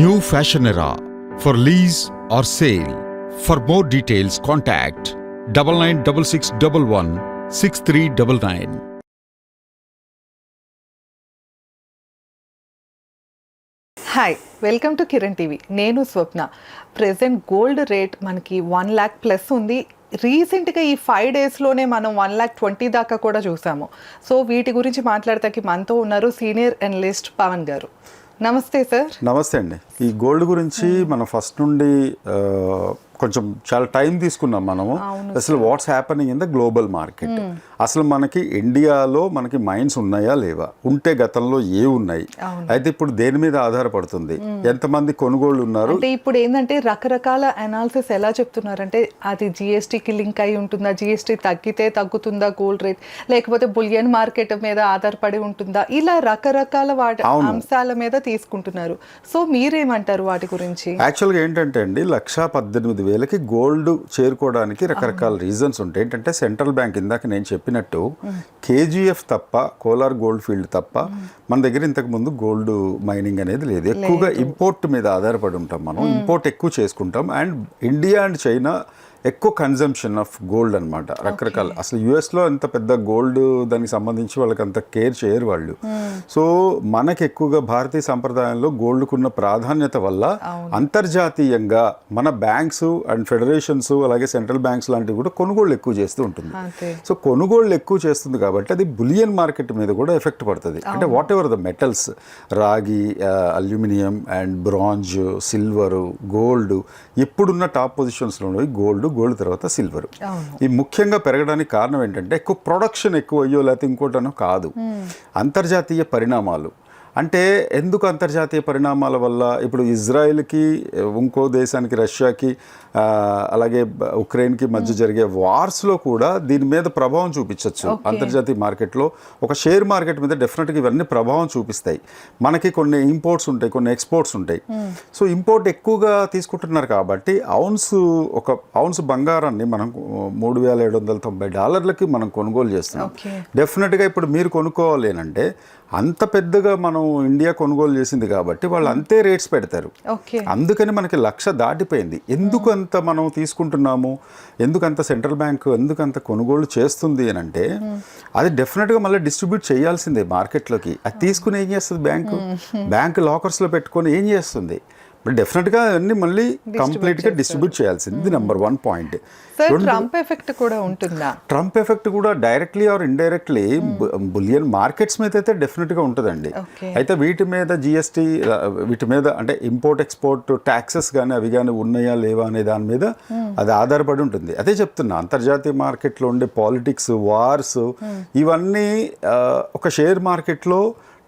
New fashion era for lease or sale for more details contact double nine double six double one six three double nine hi welcome to Kiran TV నేను Swapna. Present gold rate మనకి one lakh plus ఉంది. రీసెంట్గా ఈ five డేస్లోనే మనం one lakh twenty దాకా కూడా చూసాము. సో వీటి గురించి మాట్లాడతాకి మనతో ఉన్నారు సీనియర్ అనలిస్ట్ పవన్ గారు. నమస్తే సార్. నమస్తే అండి. ఈ గోల్డ్ గురించి మనం ఫస్ట్ నుండి కొంచెం చాలా టైం తీసుకున్నాం మనము. అసలు what's happening in the global market. అసలు మనకి ఇండియాలో మనకి మైన్స్ ఉన్నాయా లేవా? ఉంటే గతంలో ఏ ఉన్నాయి? అయితే ఇప్పుడు దేని మీద ఆధారపడుతుంది? ఎంతమంది కొనుగోళ్ళు ఉన్నారు? అంటే ఇప్పుడు ఏంటంటే రకరకాల అనాలిసిస్ ఎలా చెప్తున్నారంటే అది జిఎస్టీకి లింక్ అయి ఉంటుందా? జిఎస్టీ తగ్గితే తగ్గుతుందా గోల్డ్ రేట్ లేకపోతే బులియన్ మార్కెట్ మీద ఆధారపడి ఉంటుందా? ఇలా రకరకాల వాటి అంశాల మీద తీసుకుంటున్నారు. సో మీరేమంటారు వాటి గురించి? యాక్చువల్గా ఏంటంటే అండి లక్షా పద్దెనిమిది వేలకి గోల్డ్ చేరుకోవడానికి రకరకాల రీజన్స్ ఉంటాయి. ఏంటంటే సెంట్రల్ బ్యాంక్ ఇందాక నేను చెప్పినట్టు కేజీఎఫ్ తప్ప కోలార్ గోల్డ్ ఫీల్డ్ తప్ప మన దగ్గర ఇంతకు ముందు గోల్డ్ మైనింగ్ అనేది లేదు. ఎక్కువగా ఇంపోర్ట్ మీద ఆధారపడి ఉంటాం మనం. ఇంపోర్ట్ ఎక్కువ చేసుకుంటాం. అండ్ ఇండియా అండ్ చైనా ఎక్కువ కన్జంప్షన్ ఆఫ్ గోల్డ్ అన్నమాట. రకరకాల. అసలు యుఎస్లో అంత పెద్ద గోల్డ్ దానికి సంబంధించి వాళ్ళకి అంత కేర్ చేయరు వాళ్ళు. సో మనకి ఎక్కువగా భారతీయ సంప్రదాయంలో గోల్డ్కున్న ప్రాధాన్యత వల్ల అంతర్జాతీయంగా మన బ్యాంక్స్ అండ్ ఫెడరేషన్స్ అలాగే సెంట్రల్ బ్యాంక్స్ లాంటివి కూడా కొనుగోళ్ళు ఎక్కువ చేస్తూ ఉంటుంది. సో కొనుగోళ్ళు ఎక్కువ చేస్తుంది కాబట్టి అది బులియన్ మార్కెట్ మీద కూడా ఎఫెక్ట్ పడుతుంది. అంటే వాట్ ఎవర్ ద మెటల్స్ రాగి aluminium and bronze silver gold ఇప్పుడున్న టాప్ పొజిషన్స్లో గోల్డ్ గోల్డ్ తర్వాత సిల్వర్. ఈ ముఖ్యంగా పెరగడానికి కారణం ఏంటంటే ఎక్కువ ప్రొడక్షన్ ఎక్కువ అయ్యో లేకపోతే ఇంకోటనో కాదు. అంతర్జాతీయ పరిణామాలు. అంటే ఎందుకు అంతర్జాతీయ పరిణామాల వల్ల ఇప్పుడు ఇజ్రాయెల్కి ఇంకో దేశానికి రష్యాకి అలాగే ఉక్రెయిన్కి మధ్య జరిగే వార్స్లో కూడా దీని మీద ప్రభావం చూపించవచ్చు అంతర్జాతీయ మార్కెట్లో ఒక షేర్ మార్కెట్ మీద డెఫినెట్గా ఇవన్నీ ప్రభావం చూపిస్తాయి. మనకి కొన్ని ఇంపోర్ట్స్ ఉంటాయి కొన్ని ఎక్స్పోర్ట్స్ ఉంటాయి. సో ఇంపోర్ట్ ఎక్కువగా తీసుకుంటున్నారు కాబట్టి ఔన్స్ ఒక ఔన్స్ బంగారాన్ని మనం మూడు వేల ఏడు వందల తొంభై డాలర్లకి మనం కొనుగోలు చేస్తున్నాం. డెఫినెట్గా ఇప్పుడు మీరు కొనుక్కోవాలి అంటే అంత పెద్దగా మనం ఇండియా కొనుగోలు చేసింది కాబట్టి వాళ్ళు అంతే రేట్స్ పెడతారు. అందుకని మనకి లక్ష దాటిపోయింది. ఎందుకు అంత మనం తీసుకుంటున్నాము? ఎందుకు అంత సెంట్రల్ బ్యాంక్ ఎందుకు అంత కొనుగోలు చేస్తుంది అని అంటే అది డెఫినెట్గా మళ్ళీ డిస్ట్రిబ్యూట్ చేయాల్సిందే మార్కెట్లోకి. అది తీసుకుని ఏం చేస్తుంది బ్యాంకు? బ్యాంక్ లాకర్స్లో పెట్టుకొని ఏం చేస్తుంది? డెఫినెట్గా అన్ని మళ్ళీ కంప్లీట్గా డిస్ట్రిబ్యూట్ చేయాల్సింది. ఇది number one point Trump effect కూడా ఉంటుందా? ట్రంప్ ఎఫెక్ట్ కూడా directly or indirectly bullion markets మీద అయితే డెఫినెట్గా ఉంటుందండి. అయితే వీటి మీద జిఎస్టీ వీటి మీద అంటే ఇంపోర్ట్ ఎక్స్పోర్ట్ ట్యాక్సెస్ కానీ అవి కానీ ఉన్నాయా లేవా అనే దాని మీద అది ఆధారపడి ఉంటుంది. అదే చెప్తున్నా అంతర్జాతీయ మార్కెట్లో ఉండే పాలిటిక్స్ వార్స్ ఇవన్నీ ఆ, ఒక షేర్ మార్కెట్లో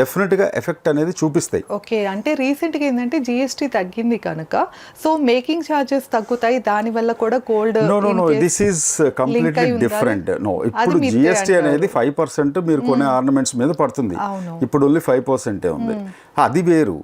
డెఫినెట్గా ఎఫెక్ట్ అనేది చూపిస్తాయి. ఓకే అంటే రీసెంట్గా ఏంటంటే జిఎస్టీ తగ్గింది కనుక సో మేకింగ్ ఛార్జెస్ తగ్గుతాయి దాని వల్ల కూడా gold no no no this is completely different no ఇప్పుడు జిఎస్టీ అనేది ఫైవ్ పర్సెంట్ మీరు కొనే ఆర్నమెంట్స్ మీద పడుతుంది. ఇప్పుడు ఓన్లీ ఫైవ్ పర్సెంటే ఉంది. అది వేరు.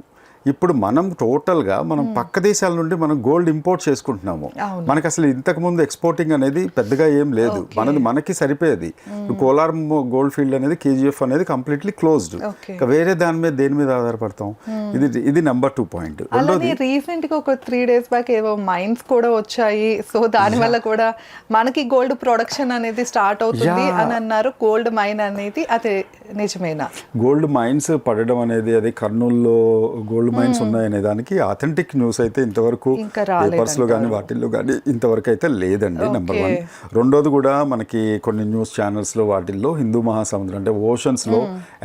ఇప్పుడు మనం టోటల్గా మనం పక్క దేశాల నుండి మనం గోల్డ్ ఇంపోర్ట్ చేసుకుంటున్నాము. మనకి అసలు ఇంతకు ముందు ఎక్స్పోర్టింగ్ అనేది పెద్దగా ఏం లేదు. మనది మనకి సరిపోయేది. కోలార్ గోల్డ్ ఫీల్డ్ అనేది కేజీఎఫ్ అనేది కంప్లీట్లీ క్లోజ్డ్. Okay. వేరే దాని మీద దేని మీద ఆధారపడతాం? ఇది ఇది నెంబర్ టూ పాయింట్. అలానే రీసెంట్గా ఒక త్రీ డేస్ బ్యాక్ ఏవో మైన్స్ కూడా వచ్చాయి. సో దాని వల్ల కూడా మనకి గోల్డ్ ప్రొడక్షన్ అనేది స్టార్ట్ అవుతుంది. అని అన్నారు. గోల్డ్ మైన్ అనేది అదే నిజమేనా? గోల్డ్ మైన్స్ పడడం అనేది అది కర్నూలులో గోల్డ్ మైన్స్ ఉన్నాయనే దానికి అథెంటిక్ న్యూస్ అయితే ఇంతవరకు. పేపర్స్లో కానీ వాటిల్లో కానీ ఇంతవరకు అయితే లేదండి నెంబర్ వన్. రెండోది కూడా మనకి కొన్ని న్యూస్ ఛానల్స్లో వాటిల్లో హిందూ మహాసముద్రం అంటే ఓషన్స్లో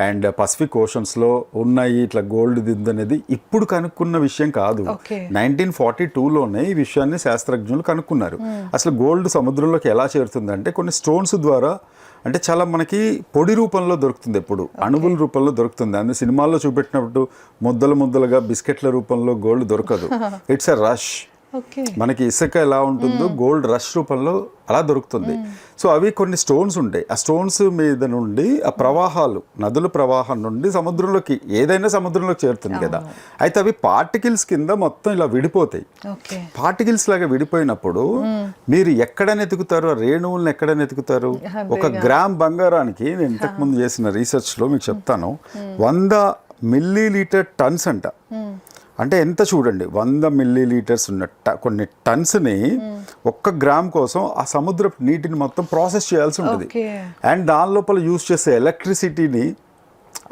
అండ్ పసిఫిక్ ఓషన్స్లో ఉన్నాయి. ఇట్లా గోల్డ్ దిందనేది ఇప్పుడు కనుక్కున్న విషయం కాదు. నైన్టీన్ ఫార్టీ టూలోనే ఈ విషయాన్ని శాస్త్రజ్ఞులు కనుక్కున్నారు. అసలు గోల్డ్ సముద్రంలోకి ఎలా చేరుతుందంటే కొన్ని స్టోన్స్ ద్వారా అంటే చాలా మనకి పొడి రూపంలో దొరుకుతుంది ఎప్పుడు అణువుల రూపంలో దొరుకుతుంది. అందుకే సినిమాల్లో చూపెట్టినప్పుడు ముద్దలు ముద్దలుగా బిస్కెట్ల రూపంలో గోల్డ్ దొరకదు. ఇట్స్ ఎ రష్ మనకి ఇసుక ఎలా ఉంటుందో గోల్డ్ రష్ రూపంలో అలా దొరుకుతుంది. సో అవి కొన్ని స్టోన్స్ ఉంటాయి. ఆ స్టోన్స్ మీద నుండి ఆ ప్రవాహాలు నదుల ప్రవాహం నుండి సముద్రంలోకి ఏదైనా సముద్రంలోకి చేరుతుంది కదా. అయితే అవి పార్టికల్స్ కింద మొత్తం ఇలా విడిపోతాయి. పార్టికల్స్ లాగా విడిపోయినప్పుడు మీరు ఎక్కడ నెతుకుతారు? ఆ రేణువులను ఎక్కడ నెతుకుతారు? ఒక గ్రామ్ బంగారానికి నేను ఇంతకుముందు చేసిన రీసెర్చ్లో మీకు చెప్తాను. వంద మిల్లీ లీటర్ టన్స్ అంట. అంటే ఎంత చూడండి వంద మిల్లీ లీటర్స్ ఉన్న ట- కొన్ని టన్స్ని ఒక్క గ్రామ్ కోసం ఆ సముద్రపు నీటిని మొత్తం ప్రాసెస్ చేయాల్సి ఉంటుంది. అండ్ దాని లోపల యూజ్ చేసే ఎలక్ట్రిసిటీని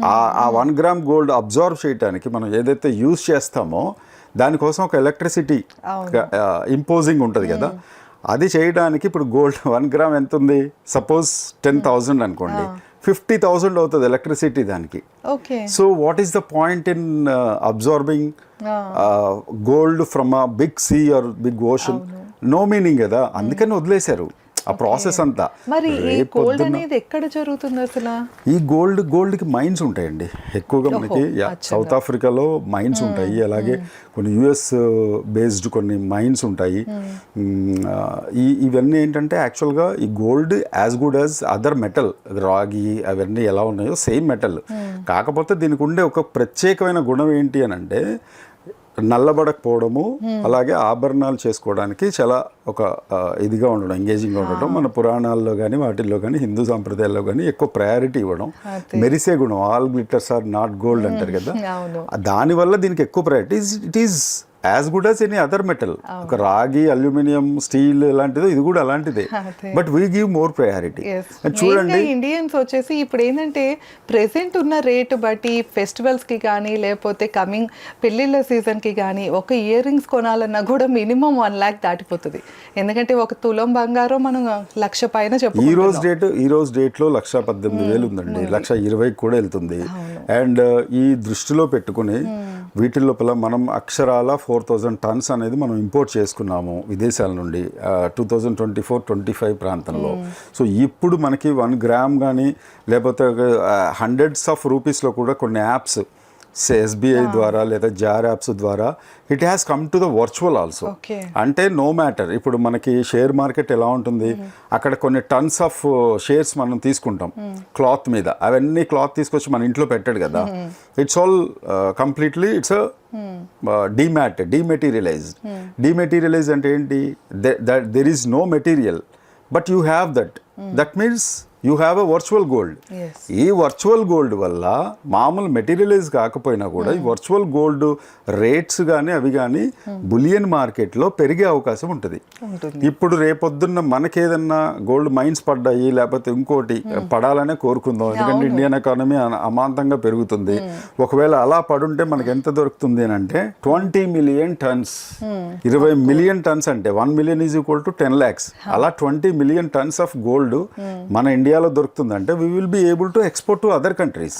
ఆ ఆ వన్ గ్రామ్ గోల్డ్ అబ్జర్వ్ చేయడానికి మనం ఏదైతే యూజ్ చేస్తామో దానికోసం ఒక ఎలక్ట్రిసిటీ ఇంపోజింగ్ ఉంటుంది కదా. అది చేయడానికి ఇప్పుడు గోల్డ్ వన్ గ్రామ్ ఎంత ఉంది సపోజ్ టెన్ థౌజండ్ అనుకోండి. ఫిఫ్టీ థౌజండ్ అవుతుంది ఎలక్ట్రిసిటీ దానికి. Okay so what is the point in absorbing gold from a big sea or big ocean no meaning కదా. అందుకని వదిలేశారు. ఆ ప్రాసెస్ అంతా. మరి ఈ గోల్డ్ అనేది ఎక్కడ జరుగుతుంది అసలు? ఈ గోల్డ్ గోల్డ్కి మైన్స్ ఉంటాయండి. ఎక్కువగా మనకి. సౌత్ ఆఫ్రికాలో మైన్స్ ఉంటాయి. అలాగే కొన్ని యుఎస్ బేస్డ్ కొన్ని మైన్స్ ఉంటాయి. మ్, ఆ, ఈ ఇవన్నీ ఏంటంటే యాక్చువల్గా ఈ gold as good as other metal రాగి అవన్నీ ఎలా ఉన్నాయో సేమ్ మెటల్ కాకపోతే దీనికి ఉండే ఒక ప్రత్యేకమైన గుణం ఏంటి అని అంటే నల్లబడకపోవడము అలాగే ఆభరణాలు చేసుకోవడానికి చాలా ఒక ఇదిగా ఉండడం ఎంగేజింగ్గా ఉండడం. మన పురాణాల్లో కానీ వాటిల్లో కానీ హిందూ సాంప్రదాయాల్లో కానీ ఎక్కువ ప్రయారిటీ ఇవ్వడం. మెరిసే గుణం all glitters are not gold అంటారు కదా. దానివల్ల దీనికి ఎక్కువ priority. It is as good as any other metal ఒక రాగి అల్యూమినియం స్టీల్ ఇలాంటిదో ఇది కూడా అలాంటిదే. But we give more priority చూడండి. ఇండియన్స్ వచ్చేసి ఇప్పుడు ఏంటంటే ప్రెసెంట్ ఉన్న రేటు బట్టి ఫెస్టివల్స్కి కానీ లేకపోతే కమింగ్ పెళ్ళిళ్ళ సీజన్కి కానీ ఒక ఇయర్ రింగ్స్ కొనాలన్నా కూడా మినిమం వన్ ల్యాక్ దాటిపోతుంది. ఎందుకంటే ఒక తులం బంగారం మనం లక్ష పైన ఈ రోజు డేట్ ఈ రోజు డేట్లో లక్ష పద్దెనిమిది వేలు ఉందండి లక్ష ఇరవైకి కూడా వెళ్తుంది. అండ్ ఈ దృష్టిలో పెట్టుకుని వీటి లోపల మనం అక్షరాల ఫోర్ థౌజండ్ టన్స్ అనేది మనం ఇంపోర్ట్ చేసుకున్నాము విదేశాల నుండి two thousand twenty four twenty five ప్రాంతంలో. సో ఇప్పుడు మనకి వన్ గ్రామ్ కానీ లేకపోతే హండ్రెడ్స్ ఆఫ్ రూపీస్లో కూడా కొన్ని యాప్స్ ఎస్బీఐ ద్వారా లేదా జార్ యాప్స్ ద్వారా it has come to the virtual also. అంటే నో మ్యాటర్ ఇప్పుడు మనకి షేర్ మార్కెట్ ఎలా ఉంటుంది అక్కడ కొన్ని టన్స్ ఆఫ్ షేర్స్ మనం తీసుకుంటాం. క్లాత్ మీద. అవన్నీ క్లాత్ తీసుకొచ్చి మన ఇంట్లో పెట్టాడు కదా. It's all completely it's demat dematerialized dematerialize అంటే ఏంటి? There is no material but you have that that means you have a virtual gold. Yes. ఈ వర్చువల్ గోల్డ్ వల్ల మామూలు మెటీరియలైజ్ కాకపోయినా కూడా ఈ వర్చువల్ గోల్డ్ రేట్స్ కానీ అవి కానీ బులియన్ మార్కెట్లో పెరిగే అవకాశం ఉంటుంది. ఇప్పుడు రేపొద్దున్న మనకేదన్నా గోల్డ్ మైన్స్ పడ్డాయి లేకపోతే ఇంకోటి పడాలనే కోరుకుందాం. ఎందుకంటే ఇండియన్ ఎకానమీ అమాంతంగా పెరుగుతుంది. ఒకవేళ అలా పడుంటే మనకి ఎంత దొరుకుతుంది అని అంటే ట్వంటీ మిలియన్ టన్స్. ఇరవై మిలియన్ టన్స్ అంటే one million is equal to ten lakhs అలా twenty million tons of gold మన ఇండియాలో దొరుకుతుందంటే we will be able to export to other countries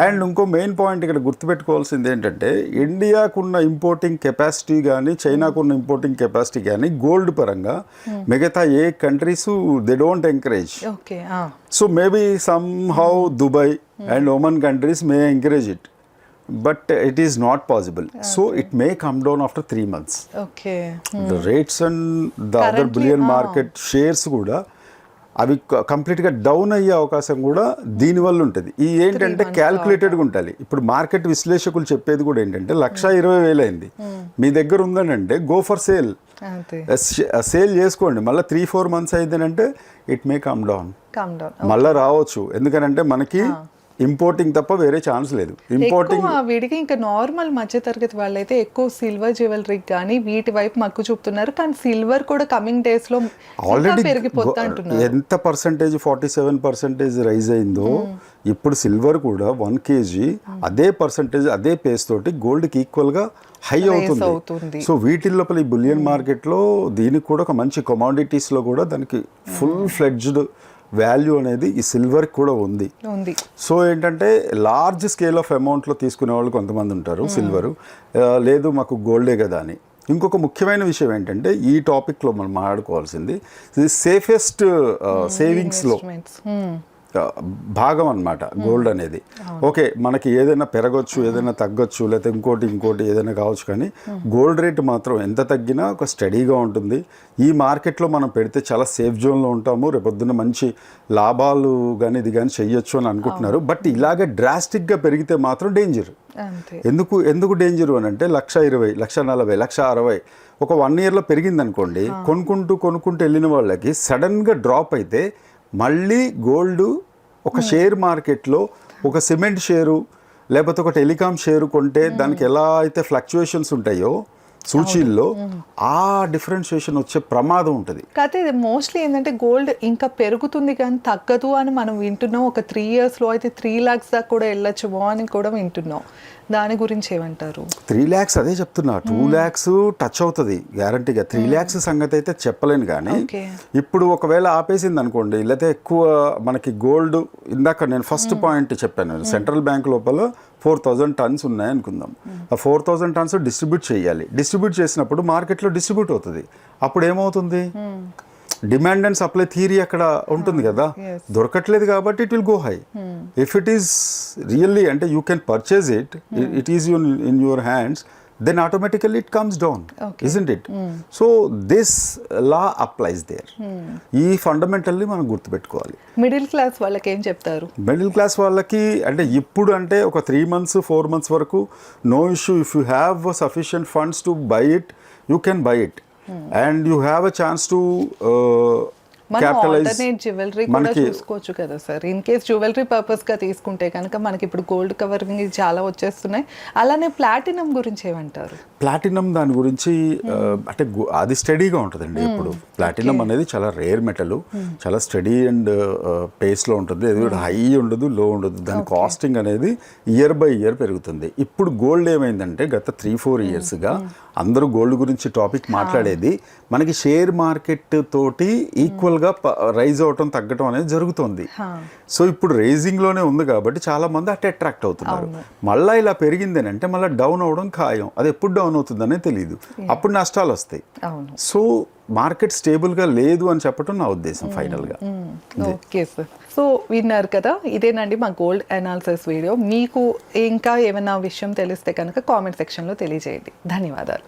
and ఇంకో మెయిన్ పాయింట్ ఇక్కడ గుర్తుపెట్టుకోవాల్సింది ఏంటంటే ఇండియాకున్న ఇంపోర్టింగ్ కెపాసిటీ కానీ చైనాకున్న ఇంపోర్టింగ్ కెపాసిటీ కానీ గోల్డ్ పరంగా మిగతా ఏ countries they don't encourage so maybe somehow Dubai and Oman countries may encourage it but it is not possible so it may come down after three months the rates and the other billion. Market shares కూడా అవి కంప్లీట్గా down అయ్యే అవకాశం కూడా దీనివల్ల ఉంటుంది. ఈ ఏంటంటే క్యాల్కులేటెడ్గా ఉండాలి ఇప్పుడు మార్కెట్ విశ్లేషకులు చెప్పేది కూడా ఏంటంటే లక్ష ఇరవై వేలు అయింది. మీ దగ్గర ఉందనంటే గో ఫర్ సేల్ సేల్ చేసుకోండి. మళ్ళీ three four months అయిందనంటే it may come down come down మళ్ళీ రావచ్చు. ఎందుకనంటే మనకి ఇంపోర్టింగ్ తప్ప వేరే ఛాన్స్ లేదు. ఇంపోర్టింగ్ వీడికి ఇంకా నార్మల్ మధ్యతరగతి వాళ్ళైతే ఎక్కువ సిల్వర్ జ్యువెలరీ కానీ వీటి వైపు మక్కు చూపుతున్నారు. కానీ సిల్వర్ కూడా కమింగ్ డేస్లో ఆల్రెడీ ఎంత percentage forty seven percentage rise అయిందో ఇప్పుడు సిల్వర్ కూడా వన్ కేజీ అదే పర్సంటేజ్ అదే పేస్ తోటి గోల్డ్కి ఈక్వల్గా హై అవుతుంది. అవుతుంది. సో వీటి లోపల ఈ బులియన్ మార్కెట్లో దీనికి కూడా ఒక మంచి కమాడిటీస్లో కూడా దానికి ఫుల్ ఫ్లెడ్జ్డ్ వాల్యూ అనేది ఈ సిల్వర్కి కూడా ఉంది. సో ఏంటంటే లార్జ్ స్కేల్ ఆఫ్ అమౌంట్లో తీసుకునే వాళ్ళు కొంతమంది ఉంటారు సిల్వరు. లేదు మాకు గోల్డే కదా అని. ఇంకొక ముఖ్యమైన విషయం ఏంటంటే ఈ టాపిక్లో మనం మాట్లాడుకోవాల్సింది సేఫెస్ట్ సేవింగ్స్లో Investments. భాగం అన్నమాట గోల్డ్ అనేది. ఓకే మనకి ఏదైనా పెరగచ్చు ఏదైనా తగ్గొచ్చు లేకపోతే ఇంకోటి ఇంకోటి ఏదైనా కావచ్చు కానీ గోల్డ్ రేట్ మాత్రం ఎంత తగ్గినా ఒక స్టడీగా ఉంటుంది. ఈ మార్కెట్లో మనం పెడితే చాలా సేఫ్ జోన్లో ఉంటాము రేపొద్దున మంచి లాభాలు కానీ ఇది కానీ చెయ్యొచ్చు అని అనుకుంటున్నారు. బట్ ఇలాగే డ్రాస్టిక్గా పెరిగితే మాత్రం డేంజర్. ఎందుకు ఎందుకు డేంజర్ అని అంటే లక్ష ఇరవై లక్ష నలభై లక్ష అరవై ఒక వన్ ఇయర్లో పెరిగింది అనుకోండి కొనుక్కుంటూ కొనుక్కుంటూ వెళ్ళిన వాళ్ళకి సడన్గా డ్రాప్ అయితే మళ్ళీ గోల్డ్ ఒక షేర్ మార్కెట్లో ఒక సిమెంట్ షేరు లేకపోతే ఒక టెలికాం షేర్ కొంటే దానికి ఎలా అయితే ఫ్లక్చుయేషన్స్ ఉంటాయో సూచీల్లో ఆ డిఫరెన్షియేషన్ వచ్చే ప్రమాదం ఉంటుంది. కాకపోతే ఇది మోస్ట్లీ ఏంటంటే గోల్డ్ ఇంకా పెరుగుతుంది కానీ తగ్గదు అని మనం వింటున్నాం. ఒక త్రీ ఇయర్స్లో అయితే త్రీ ల్యాక్స్ దాకా కూడా వెళ్ళొచ్చుమో అని కూడా వింటున్నాం. దాని గురించి ఏమంటారు? త్రీ ల్యాక్స్ అదే చెప్తున్నా. టూ ల్యాక్స్ టచ్ అవుతుంది గ్యారంటీగా త్రీ ల్యాక్స్ సంగతి అయితే చెప్పలేను కానీ. ఇప్పుడు ఒకవేళ ఆపేసింది అనుకోండి లేకపోతే ఎక్కువ మనకి గోల్డ్ ఇందాక నేను ఫస్ట్ పాయింట్ చెప్పాను సెంట్రల్ బ్యాంక్ లోపల ఫోర్ థౌజండ్ టన్స్ ఉన్నాయి అనుకుందాం. ఆ ఫోర్ థౌజండ్ టన్స్ డిస్ట్రిబ్యూట్ చేయాలి. డిస్ట్రిబ్యూట్ చేసినప్పుడు మార్కెట్లో డిస్ట్రిబ్యూట్ అవుతుంది. అప్పుడు ఏమవుతుంది? డిమాండ్ అండ్ సప్లై థియరీ అక్కడ ఉంటుంది కదా. Yes. దొరకట్లేదు కాబట్టి it will go high. If it is really అంటే you can purchase it it is in in your hands then automatically it comes down Okay. Isn't it so this law applies there ఈ fundamentally మనం గుర్తుపెట్టుకోవాలి. Middle class వాళ్ళకి ఏం చెప్తారు? Middle class వాళ్ళకి అంటే ఇప్పుడు అంటే ఒక త్రీ మంత్స్ ఫోర్ మంత్స్ వరకు no issue if you have sufficient funds to buy it you can buy it and you have a chance to jewellery కూడా చూసుకోవచ్చు కదా సార్. ఇన్ కేస్ జ్యువెలరీ పర్పస్గా తీసుకుంటే కనుక మనకి ఇప్పుడు గోల్డ్ కవరింగ్ చాలా వచ్చేస్తున్నాయి. అలానే ప్లాటినం గురించి ఏమంటారు? ప్లాటినం దాని గురించి ఆ, అంటే గు- అది స్టడీగా ఉంటుందండి ఇప్పుడు ప్లాటినం అనేది చాలా రేర్ మెటల్ చాలా స్టడీ అండ్ పేస్లో ఉంటుంది. అది హై ఉండదు లో ఉండదు. దాని కాస్టింగ్ అనేది ఇయర్ బై ఇయర్ పెరుగుతుంది. ఇప్పుడు గోల్డ్ ఏమైందంటే గత త్రీ ఫోర్ ఇయర్స్గా అందరూ గోల్డ్ గురించి టాపిక్ మాట్లాడేది. మనకి షేర్ మార్కెట్ తోటి ఈక్వల్గా రైజ్ అవటం తగ్గటం అనేది జరుగుతుంది. సో ఇప్పుడు రైజింగ్లోనే ఉంది కాబట్టి చాలా మంది అటు అట్రాక్ట్ అవుతున్నారు. మళ్ళీ ఇలా పెరిగింది అంటే మళ్ళీ డౌన్ అవడం ఖాయం. అది ఎప్పుడు డౌన్ అవుతుందనే తెలియదు అప్పుడు నష్టాలు వస్తాయి. సో మార్కెట్ స్టేబుల్గా లేదు అని చెప్పడం నా ఉద్దేశం ఫైనల్గా ఓకే సార్ సో విన్నారు కదా ఇదేనండి మా గోల్డ్ అనాలిసిస్ వీడియో మీకు ఇంకా ఏమైనా విషయం తెలిస్తే కనుక కామెంట్ సెక్షన్లో తెలియజేయండి. ధన్యవాదాలు.